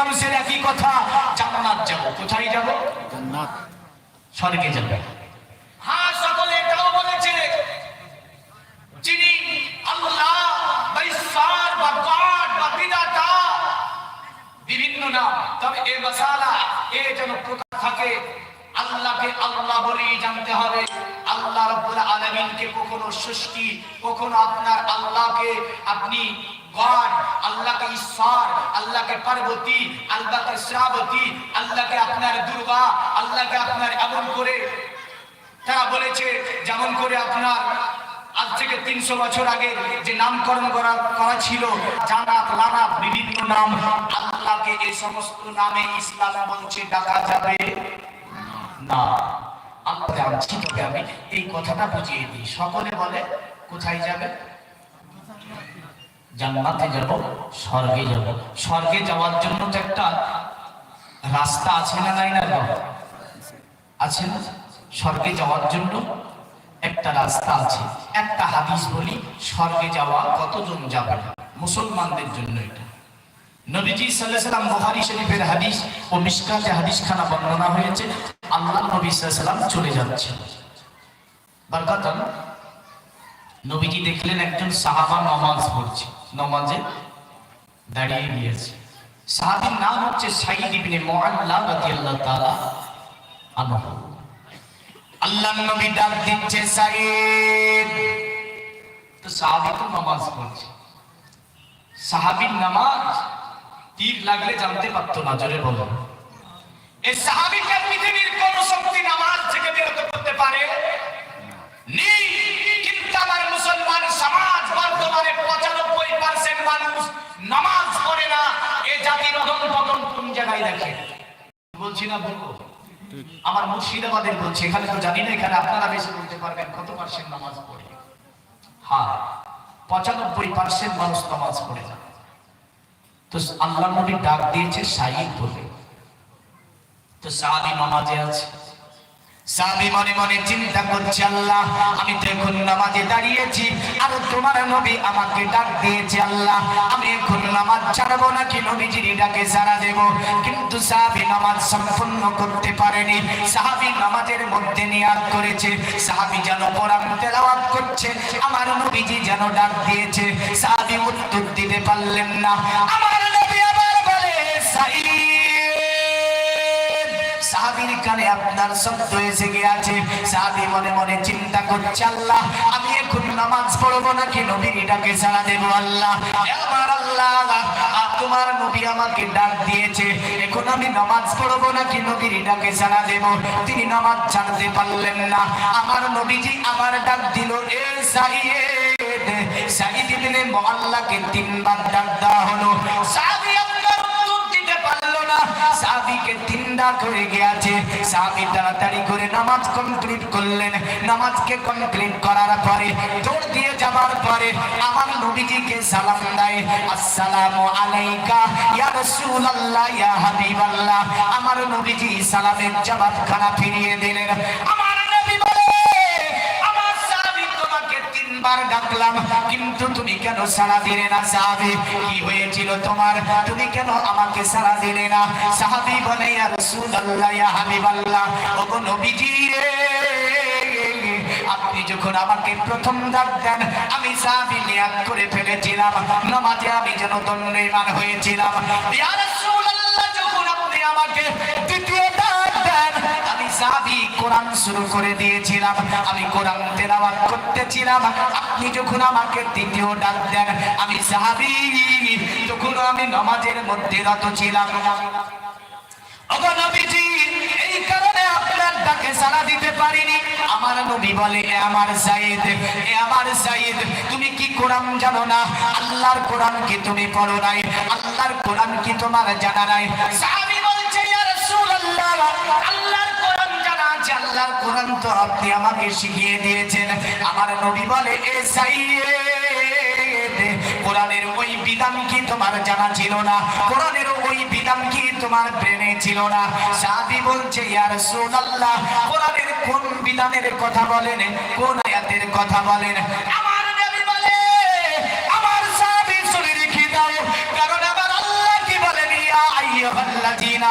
মানুষের একই কথা জান্নাত যাব। কোথায় যাব? জান্নাত। স্বর্গে যাবে। হ্যাঁ সকলে এটাও বলেছে যিনি আল্লাহ বা ঈশ্বর বা গড বা বিধাতা বিভিন্ন নাম। তবে এ মশালা এ যেন প্রকাশ থাকে আল্লাহকে আল্লাহ বলেই জানতে হবে। আল্লাহ রব্বুল আলামিনকে কখনো সৃষ্টি কখনো আপনার আল্লাহকে আপনি গড আল্লাহকে ঈশ্বর আল্লাহকে পার্বতী আল্লাহকে শ্রাবতী আল্লাহকে আপনার দুর্গা আল্লাহকে আপনার এমন করে তারা বলেছে, যেমন করে আপনার আজ থেকে তিনশো বছর আগে যে নামকরণ করা করা ছিল জানাত লানাত বিভিন্ন নাম, আল্লাহকে এই সমস্ত নামে ইসলাম মঞ্চে ডাকা যাবে? না। জানছি তবে আমি এই কথাটা বুঝিয়ে দিই। সকলে বলে, কোথায় যাবে? জান্নাতে যাব, স্বর্গে যাব। স্বর্গে যাওয়ার জন্য তো একটা রাস্তা আছে না নাই না? আছে না? স্বর্গে যাওয়ার জন্য একটা রাস্তা আছে। একটা হাদিস বলি, স্বর্গে যাওয়া কতজন যাবে? মুসলমানদের জন্য এটা। নবীজি সাল্লাম বুখারী শরীফের হাদিস ও মিশকাতে হাদিস খানা বর্ণনা হয়েছে, আল্লাহ নবী সাল্লাম চলে যাচ্ছে বরকতন, নবীজি দেখলেন একজন সাহাবা নামাজ পড়ছে। নামাজে দাঁড়িয়ে গিয়েছে। সাহাবীর নাম হচ্ছে সাইদ ইবনে মুআল্লা রাদিয়াল্লাহু তাআলা আনহু। আল্লাহ নবী ডাক দিচ্ছে সাইদ তো সাহাবী তো নামাজ পড়ছে। সাহাবীর নামাজ তীর লাগলে জানতে পারতো না, জোরে বলো এই সাহাবীকে পৃথিবীর কোন শক্তি নামাজ থেকে বিরত করতে পারে? মানুষ নামাজ পড়ে না, এ জাতির অদন পতন কোন জায়গায় দেখে? বলছি না বলব। আমার মুর্শিদাবাদের বলছি, এখানে তো জানি না, এখানে আপনারা বেশি বলতে পারবেন, কত পার্সেন্ট নামাজ পড়ে? হ্যাঁ পঁচানব্বই পার্সেন্ট মানুষ নামাজ পড়ে না। তো আল্লাহ নবী ডাক দিয়েছে, সাইদ বলে। তো সাহাবি নামাজে আছে। মনে মনে চিন্তা করছে, আল্লাহ, আমি তো এখন নামাজে দাঁড়িয়েছি, আর তোমার নবী আমাকে ডাক দিয়েছে, আল্লাহ, আমি এখন নামাজ ছাড়বো নাকি নবীজির ডাকে সারা দেব? কিন্তু সাহাবি নামাজ করতে পারেনি। সাহাবি নামাজের মধ্যে নিয়াত করেছে, সাহাবি যেন তেলাওয়াত করছে, আমার নবীজি যেন ডাক দিয়েছে, সাহাবি উত্তর দিতে পারলেন না। আমার নবী আবার বলে সাহাবীর কানে আপনার শব্দ এসে গিয়েছে। সাহাবী মনে মনে চিন্তা করছে, আল্লাহ, আমি এখন নামাজ পড়ব নাকি নবীর ডাকে সারা দেবো, আল্লাহ? আমার আল্লাহ তোমার নবী আমাকে ডাক দিয়েছে, এখন আমি নামাজ পড়ব নাকি সারা দেব? তিনি নামাজ ছাড়তে পারলেন না। আমার নবীজি ডাক দিল, এ সাইয়েদ সাইদ তিনবার ডাক দেওয়া হলো। না। সাহাবীকে তিনটা করে গিয়েছে। তাড়াতাড়ি করে নামাজ কমপ্লিট করলেন। নামাজকে কমপ্লিট করার পরে দিয়ে পরে আমার নবীজিকে সালাম দেয়। আসসালামু আলাইকা, ইয়া রাসূলুল্লাহ, ইয়া হাবিবাল্লাহ। আমার নবীজি সালামের জবাব খানা ফিরিয়ে দিলেন। আমার তিনবার ডাকলাম, কিন্তু তুমি কেন সাড়া দিলে না সাহাবী? কি হয়েছিল তোমার? তুমি কেন আমাকে সাড়া দিলে না? সাহাবী বলে, ইয়া রাসূলুল্লাহ, ইয়া হাবিবাল্লাহ, ওগো নবীজি আপনি যখন আমাকে প্রথম ডাক দেন, আমি সাহাবী নিয়াত করে ফেলেছিলাম। নামাজে আমি যেন দণ্ডায়মান হয়েছিলাম। ইয়া যখন আপনি আমাকে আমি কোরআন শুরু করে দিয়েছিলাম। আমি কোরআন তেলাওয়াত করতেছিলাম। আপনি যখন আমাকে তৃতীয় ডাক দেন, আমি আমি মধ্যে রত ছিলাম। তুমি কি কোরআন জানো না? আল্লাহর কোরআন কি তুমি পড়ো নাই? আল্লাহর কোরআন কি তোমার জানা নাই? আল্লাহর কোরআন জানা আছে, আল্লাহর কোরআন তো আপনি আমাকে শিখিয়ে দিয়েছেন। আমার নবী বলে, এ সাইদ কোরআনের ওই বিধান কি তোমার জানা ছিল না? কোরআনের ওই বিধান কি তোমার ব্রেনে ছিল না? সাহাবী বলছে, ইয়া রাসূলুল্লাহ, কোরআনের কোন বিধানের কথা বলেন? কোন আয়াতের কথা বলেন? আমার নবী বলে, আমার সাহাবী শুনে রেখে দাও, কারণ আমার আল্লাহ কি বলেন? ইয়া আইয়ুহাল্লাযীনা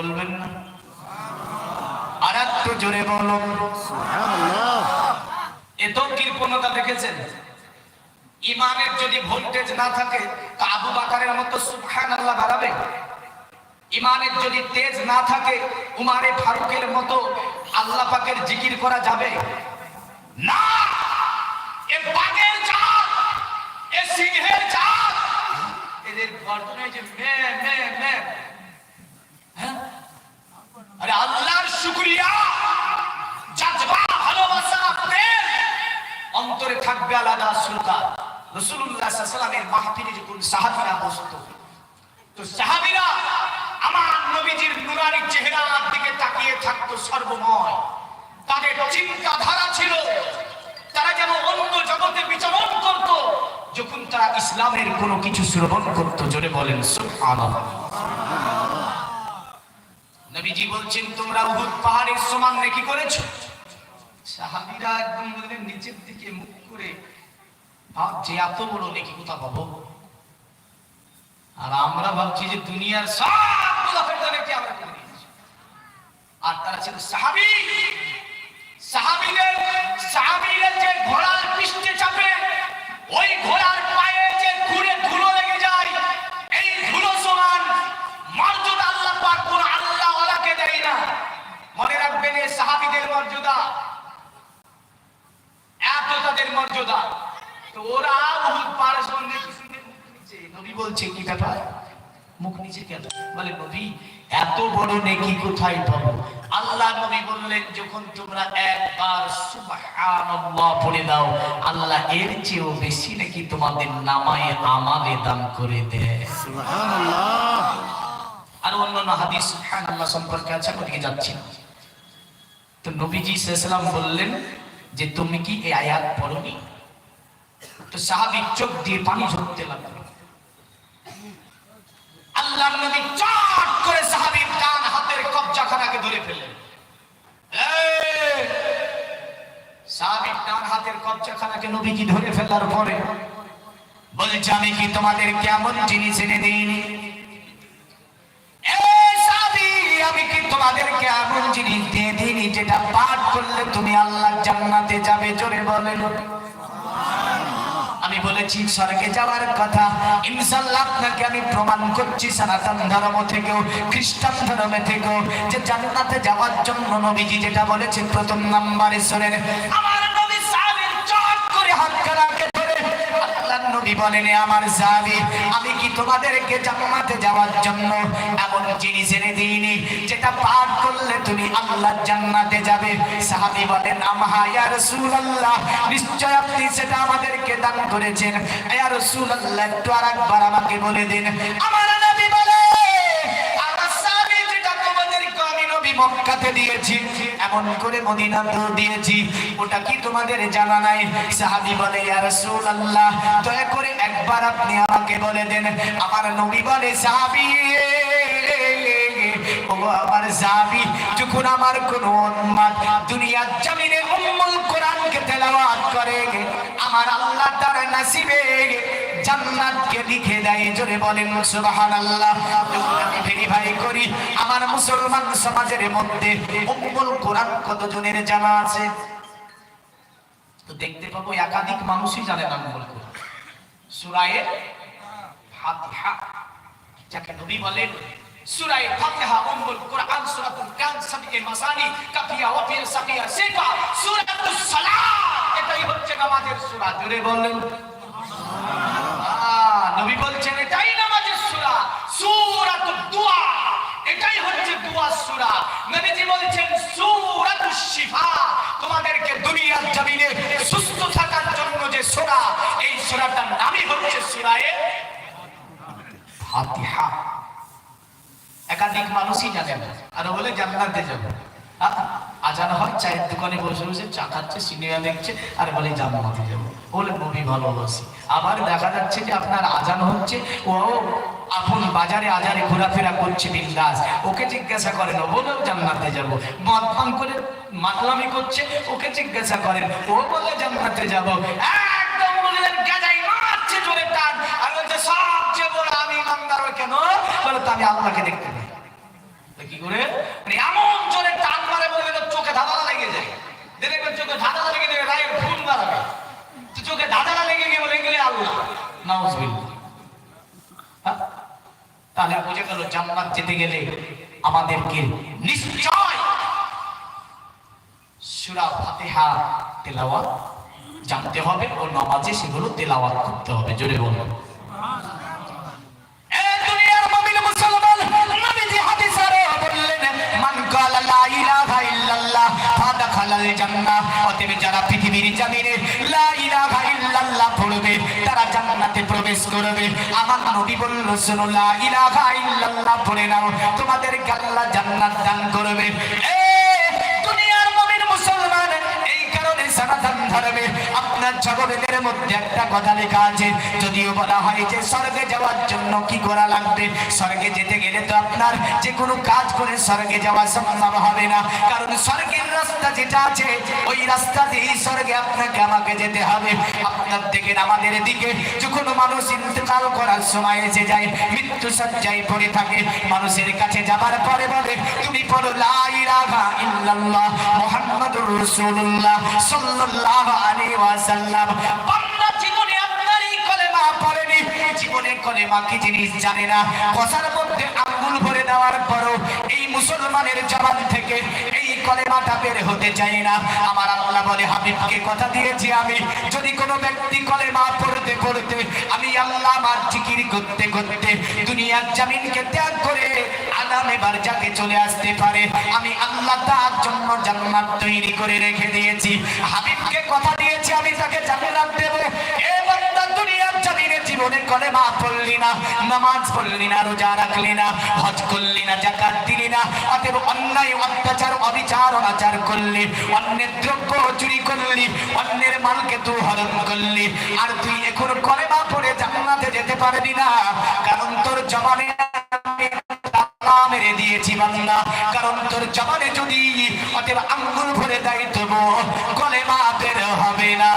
বলবেন না? আর একটু জোরে বলুন এত কৃপণতা দেখেছেন? ইমানের যদি ভোল্টেজ না থাকে তা আবু বাকারের মতো সুবহান আল্লাহ বাড়াবে? ইমানের যদি তেজ না থাকে উমারে ফারুকের মতো আল্লাহ পাকের জিকির করা যাবে? না! এ বাঘের জাত এ সিংহের জাত এদের গর্দনে যে মে মে মে? আরে আল্লাহর শুকরিয়া। জাজবা ভালোবাসা, প্রেম। অন্তরে থাকবে আলাদা সুলতান। রসুল্লাহ সাল্লামের মাহফিলে যখন সাহাবিরা বসতো, তো সাহাবিরা আমার নবীজির নুরানি চেহারার দিকে তাকিয়ে থাকতো সর্বময়। তাদের চিন্তাধারা ছিল, তারা যেন অন্য জগতে বিচরণ করত। যখন তারা ইসলামের কোনো কিছু শ্রবণ করত, জোরে বলেন, সুবহানাল্লাহ। নবীজি বলছেন, তোমরা উহুদ পাহাড়ের সমান নেকি করেছ? সাহাবীরা একদম বললেন, নিচের দিকে মুখ করে ভাবছে এত বড় নেকি কোথা পাবো? আর আমরা ভাবছি যে দুনিয়ার সবগুলো ফেরদানেকে আমরা করে আর তারা ছিল সাহাবি। সাহাবিদের সাহাবিদের যে ঘোড়ার পৃষ্ঠে চাপে নিচে কেন বলে নবী এত বড় নেকি কোথায় পাবো? আল্লাহ নবী বললেন যখন তোমরা একবার সুবহানাল্লাহ পড়ে দাও আল্লাহ এর চেয়েও বেশি নাকি তোমাদের নামায়ে আমালে দান করে দেয়। সুবহানাল্লাহ। আর অন্যান্য হাদিস সুবহানাল্লাহ সম্পর্কে আছে আমি ওদিকে যাচ্ছি না। তো নবীজি সাল্লাম বললেন যে তুমি কি এই আয়াত পড়নি? তো সাহাবী চোখ দিয়ে পানি ঝরতে লাগল। আল্লাহর নবী চট করে সাহাবীর ডান হাতের কবজাখানাকে ধরে ফেললেন। সাহাবীর ডান হাতের কবজাখানাকে নবীজি ধরে ফেলার পরে বলছে, আমি কি তোমাদের কেমন জিনিস এনে দিইনি? আমি কি তোমাদেরকে এমন জিনিস দিয়ে দিইনি যেটা পাঠ করলে তুমি আল্লাহ জান্নাতে যাবে? জোরে বলেন। আমি বলেছি, স্বর্গে যাওয়ার কথা। ইনশাল্লাহ আপনাকে আমি প্রমাণ করছি, সনাতন ধর্ম থেকেও, খ্রিস্টান ধর্মে থেকেও, যে জান্নাতে যাওয়ার জন্য নবীজি যেটা বলেছেন প্রথম নাম্বার ঈশ্বরের, আমার নবী বলেন আমার সাহাবী আমি কি তোমাদেরকে জান্নাতে যাওয়ার জন্য এমন জিনিস এনে দিইনি যেটা পাঠ করলে তুমি আল্লাহর জান্নাতে যাবে? সাহাবি বলেন, আমহা, ইয়া রাসূলুল্লাহ, নিশ্চয় আপনি সেটা আমাদেরকে দান করেছেন। ইয়া রাসূলুল্লাহ, একটু আরেকবার আমাকে বলে দিন। আমার নবী বলে আমি মক্কাতে দিয়েছি, এমন করে মদিনাতেও দিয়েছি। ওটা কি তোমাদের জানা নাই? সাহাবী বলে, ইয়া রাসূলুল্লাহ, দয়া করে একবার আপনি আমাকে বলে দেন, আমার নবী বলে, সাহাবী আমার আমার আল্লাহ তার নসিবে জান্নাতকে লিখে দেয়, জোরে বলেন, সুবহানাল্লাহ। ভেরিফাই করি, আমার মুসলমান সমাজের মধ্যে উম্মুল কোরআন কতজনের জানা আছে? তো দেখতে পাবো একাধিক মানুষই জানে না উম্মুল কোরআন। সূরায়ে ফাতিহা, যাকে নবী বলেন, সূরায়ে ফাতিহা, উম্মুল কোরআন, সূরাতুল কান সাবিয়ে মাসানি, কাফিয়া, ওয়াফিয়া, সাকিয়া, সিফা, সূরাতুস সালাত। এটাই হচ্ছে নামাজের সূরা, জোরে বলেন আহ, নবী বলছেন এটাই নামাজের সূরা সূরাতুদ দুআ এটাই হচ্ছে দুআর সূরা নবীজি বলছেন শিফা, তোমাদেরকে দুনিয়ার জমিনে সুস্থ থাকার জন্য যে সূরা, এই সূরাটার নামই হচ্ছে সূরায়ে ফাতিহা। একাধিক মানুষই জানে না আর বলে জান্নাতে যাব। আজান হয়, চায়ের দোকানে বসে বসে চা খাচ্ছে, সিনেমা দেখছে, আর বলে জান্নাতে যাব। বলে, নবী ভালোবাসি। আবার দেখা যাচ্ছে যে আপনার আজান হচ্ছে, ও আপন বাজারে আজারে ঘোরাফেরা করছে বিন্দাস। ওকে জিজ্ঞাসা করেন, ও বলেও জান্নাতে যাব। মদ পান করে মাতলামি করছে, ওকে জিজ্ঞাসা করেন, ও বলে জান্নাতে যাব? বলে দেখতে মানে এমন বলে চোখে ধাঁধালা লেগে যায়। চোখে লেগে মারাবে চোখে লেগে গিয়ে বলে গেলে আল্লাহ। নাউজবিল্লাহ। হ্যাঁ? তাহলে বুঝে গেল জান্নাত যেতে গেলে আমাদেরকে নিশ্চয় সূরা ফাতিহা তেলাওয়াত জানতে হবে ও নামাজে সেগুলো তেলাওয়াত করতে হবে। জোরে বলুন। যারা পৃথিবীর জমিনে লা ইলাহা ইল্লাল্লাহ পড়বে তারা জান্নাতে প্রবেশ করবে। আমার নবী বলল, শুনো, লা ইলাহা ইল্লাল্লাহ পড়ে নাও, তোমাদের আল্লাহ জান্নাত দান করবে। এ, দুনিয়ার মুমিন মুসলমান, এই কারণে সনাতন ধর্মে আপনার জগতের মধ্যে একটা কথা লেখা আছে, যদিও বলা হয় যে স্বর্গে যাওয়ার জন্য কি করা লাগবে? স্বর্গে যেতে গেলে তো আপনার যে কোনো কাজ করে স্বর্গে যাওয়া সম্ভব হবে না। কারণ স্বর্গের রাস্তা যেটা আছে, ওই রাস্তা দিয়েই স্বর্গে আপনাকে, আমাকে যেতে হবে। আপনার থেকে আমাদের দিকে। যখন মানুষ ইন্তেকাল করার সময় এসে যায়, মৃত্যু সজ্জায় পড়ে থাকে। মানুষের কাছে যাবার পরে বলে, তুমি পড়ো, লা ইলাহা ইল্লাল্লাহ, মুহাম্মাদুর সাল্লাল্লাহু আলাইহি ওয়াসাল্লাম। বান্দা জীবনে জিনিস জানে না? কথার মধ্যে আঙ্গুল ভরে দেওয়ার পরও এই মুসলমানের জবান থেকে কলেমাটা বের হতে চাই না। আমার আল্লাহ বলে, হাবিবকে কথা দিয়েছি আমি। যদি কোনো ব্যক্তি কলেমা পড়তে পড়তে, আমি আল্লাহ আমার জিকির করতে করতে দুনিয়ার জামিনকে ত্যাগ করে আগামী বার যাকে চলে আসতে পারে। আমি আল্লাহ তার জন্য জান্নাত তৈরি করে রেখে দিয়েছি। হাবিবকে কথা দিয়েছি আমি, তাকে জান্নাত দেব। এ বান্দা দুনিয়ার জামিনে জীবনে কলেমা পড়লি না, নামাজ পড়লি না, রোজা রাখলি না, হজ করলি না, জাকাত দিলি না, অতএব অন্যায়, অত্যাচার, অবিচার, অনাচার করলি, অন্যের দ্রব্য চুরি করলি, অন্যের মালকে তুই হরণ করলি, আর তুই এখন কলেমা পড়ে জান্নাতে যেতে পারবি না, কারণ তোর তালা মেরে দিয়েছি বান্দা, কারণ তোর জবানে যদি অতএব আঙ্গুল ভরে দেয় তবু কলেমা হবে না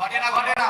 ঘটে না ঘটে না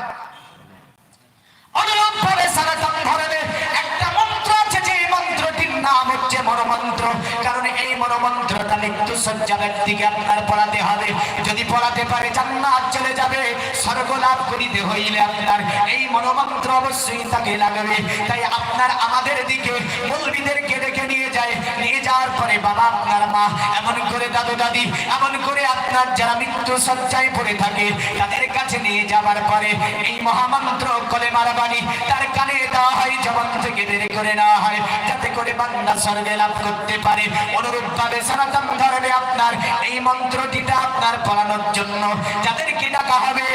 পড়াতে হবে। যদি পড়াতে পারে, জান্নাত চলে যাবে। স্বর্গ লাভ করিতে হইলে আপনার এই মনোমন্ত্র অবশ্যই তাকে লাগবে। তাই আপনার আমাদের দিকে মৌলবীদেরকে ডেকে নিয়ে যায়। নিয়ে পরে বাবা আপনার মা, এমন করে দাদু দাদি, এমন করে আপনার যারা মৃত্যু সজ্জায় পড়ে থাকে, তাদের কাছে নিয়ে যাবার পরে এই মহামন্ত্র কলেমার বাণী তার কানে দেওয়া হয়, জবান থেকে বের করে নেওয়া হয়, যাতে করে বান্দা স্বর্গে লাভ করতে পারে। অনুরূপ ভাবে সনাতন ধর্মে আপনার এই মন্ত্রটিটা আপনার পড়ানোর জন্য যাদেরকে ডাকা হবে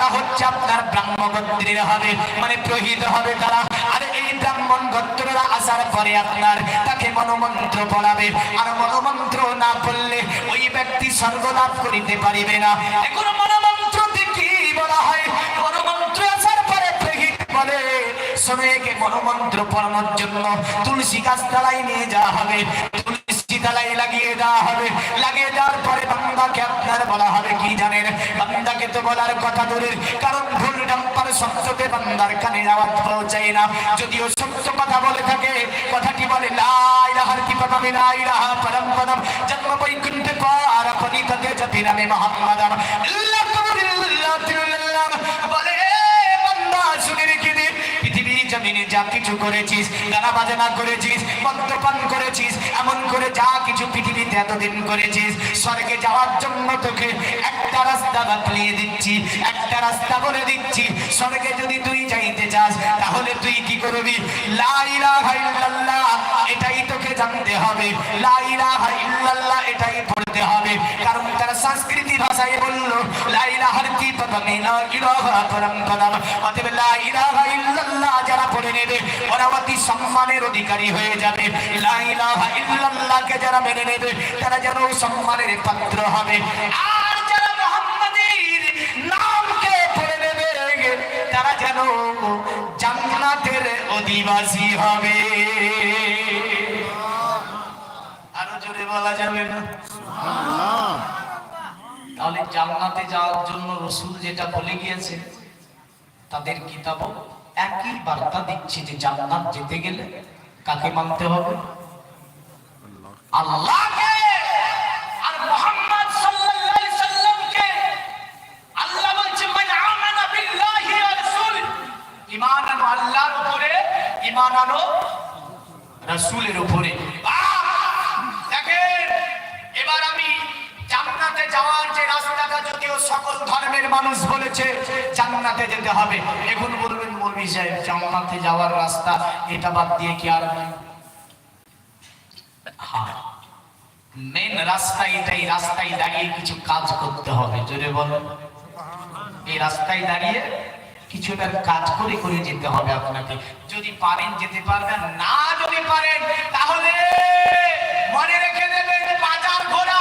তারা হচ্ছে আপনার ব্রাহ্ম গোত্রের হবে মানে প্রহিত হবে তারা। আর এই ব্রাহ্মণ গোত্ররা আসার পরে আপনার তাকে মনোমন্ত্র পড়াবে। আর মনোমন্ত্র না পড়লে ওই ব্যক্তি স্বর্গ লাভ করিতে পারিবে না। এখন মনোমন্ত্রতে কি বলা হয়? মনোমন্ত্র আসার পরে প্রহিত বলে শোনেকে মনোমন্ত্র পড়ানোর জন্য তুলসী গাছ তলায় নিয়ে যাওয়া হবে। তলায় লাগিয়ে দেওয়া হবে। লাগিয়ে দেওয়ার পরে বান্দাকে আপনার বলা হবে, কি জানেন? বান্দাকে তো বলার কথা দূরের, কারণ ভুল ডাম্পার সত্যতে বান্দার কানে আওয়াজ পৌঁছায় না। যদিও সত্য কথা বলে থাকে, কথাটি বলে লাই রাহার কি পদম লাই রাহা পরম পদম, জন্ম বৈকুণ্ঠে পার পনিততে যতি নামে মোহাম্মদম ইল্লাহ জমিনে যা কিছু করেছিস গানা বাজনা করেছিস, মদ্যপান করেছিস, এমন করে যা কিছু পৃথিবীতে এতদিন করেছিস, স্বর্গে যাওয়ার জন্য তোকে একটা রাস্তা বাতলিয়ে দিচ্ছি, একটা রাস্তা বলে দিচ্ছি, স্বর্গে যদি তুই যাইতে চাস, তাহলে তুই কি করবি? লা ইলাহা ইল্লাল্লাহ, এটাই তোকে জানতে হবে। লা ইলাহা ইল্লাল্লাহ, এটাই পড়তে হবে। কারণ তারা সংস্কৃতি ভাষায় বলল, লা ইলাহার কি পদমে না ইলাহা পরম পদম অতএব লা ইলাহা ইল্লাল্লাহ, যারা পড়ে নেবে। ওরা অতি সম্মানের অধিকারী হয়ে যাবে। ইল্লাল্লাহকে যারা মেনে নেবে, তারা যেন সম্মানের পাত্র হবে। নামকে নেবে যেন অধিবাসী হবে। আরও বলা যাবে না? তাহলে যাওয়ার জন্য রসুল যেটা বলে গিয়েছে, তাদের কিতাবও একই বার্তা দিচ্ছি যে জান্নাত যেতে গেলে কাকে মানতে হবে? আল্লাহকে! আর মুহাম্মদ সাল্লাল্লাহু আলাইহি সাল্লামকে! আল্লাহ বলছে, মান আমানা বিল্লাহি ওয়া রাসূল ঈমান আনো আল্লাহর উপরে, ঈমান আনো রাসূলের উপরে। সকল ধর্মের মানুষ বলেছে, জান্নাতে যেতে হবে। এখন বলবেন মৌলভী সাহেব, জান্নাতে যাওয়ার রাস্তা, এটা বাদ দিয়ে কি আর হ্যাঁ? মেন রাস্তা এটাই, রাস্তায় দাঁড়িয়ে কিছু কাজ করতে হবে, জোরে বলো এই রাস্তায় দাঁড়িয়ে কিছুটা কাজ করে করে যেতে হবে আপনাকে। যদি পারেন যেতে পারবেন, না যদি পারেন, তাহলে মনে রেখে দেবেন, বাজার ঘোরা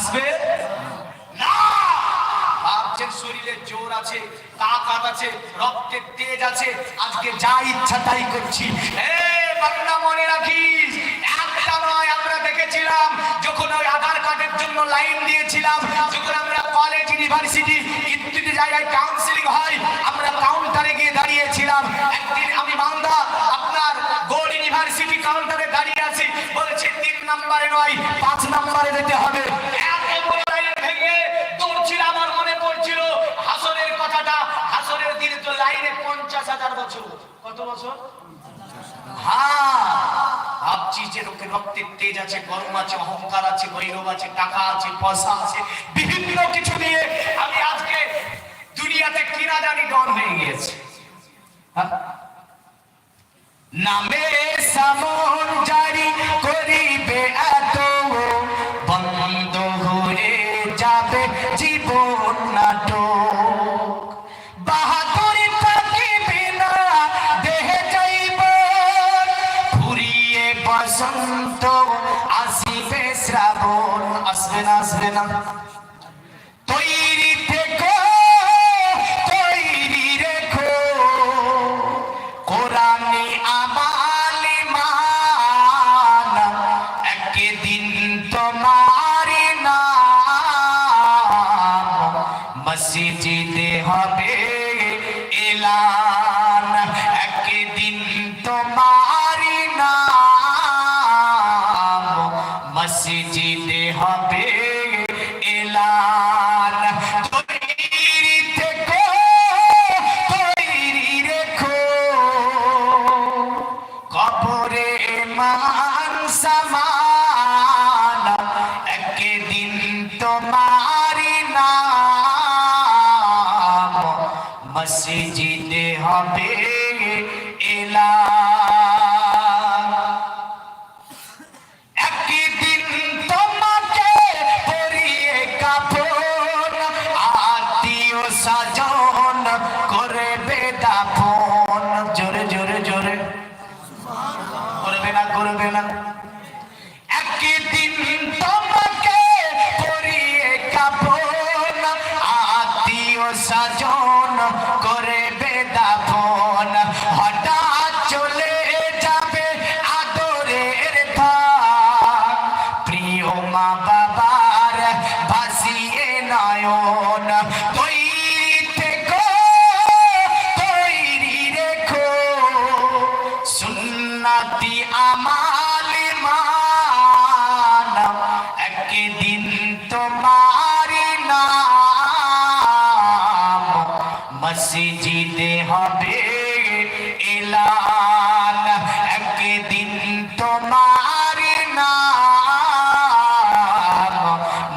আসবে? না! শরীরে জোর আছে আছে রক্তের তেজ আছে, আজকে যা মনে রাখিস নয় আমরা দেখেছিলাম, যখন ওই আধার কার্ডের জন্য লাইন দিয়েছিলাম আমরা কলেজ ইউনিভার্সিটি ইত্যাদি জায়গায় হয়, আমরা কাউন্টারে গিয়ে দাঁড়িয়েছিলাম। একদিন আমি মালদা, আপনার গোল্ড ইউনিভার্সিটি কাউন্টারে দাঁড়িয়ে আছি, বলেছে তিন নম্বরে নয়, পাঁচ নম্বরে যেতে হবে। হ্যাঁ টাকা আছে, পয়সা আছে, বিভিন্ন কিছু নিয়ে আমি আজকে দুনিয়াতে কিনা ডন হয়ে গিয়েছে। হ্যাঁ? নামে সামন জারি করিবে সাজন মসজিদে হবে এলান, একদিন তোমার নাম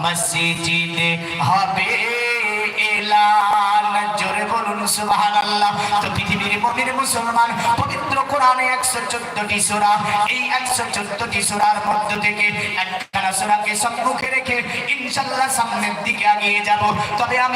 মসজিদে হবে এলান। জোরে বলুন, সুবহানাল্লাহ। তো পৃথিবীর মুসলমান কোরআনে 114টি সূরা। এই একশো চোদ্দটি সোরার মধ্য থেকে একখানা সুরাকে সম্মুখে রেখে ইনশাল্লাহ সামনের দিকে এগিয়ে যাব। তবে আমি